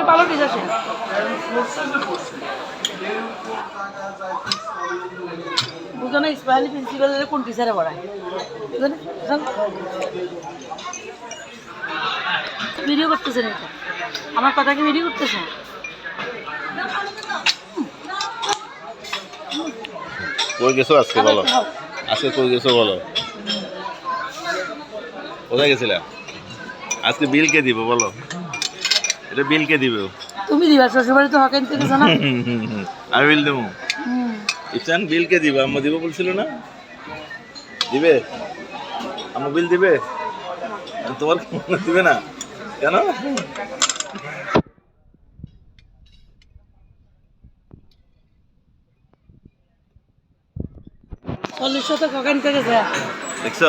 ওই ভালো টিচার সে বুঝো না ইসমাইলি প্রিন্সিপালের কোন টিচারে পড়ায়? ভিডিও করতেছেন এটা। আমার কথা কি ভিডিও করতেছেন? কই গেছো আজকে বলো? আজকে কই গেছো বলো? কোথায় গেছিলা? আজকে বিল কে দিব বলো? এটা বিল কে দিবে তুমি দিবা শ্বশুরবাড়ি তো হকেন থেকে জানা। আমি বিল দেবো। হুম। ইফসান বিল কে দিবে আম্মা দিব বলছিল না? দিবে? আম্মা বিল দিবে? আর তোমার দিবে না? কেন? চল্লিশ শতক হকেন থেকে যায়। দেখছ?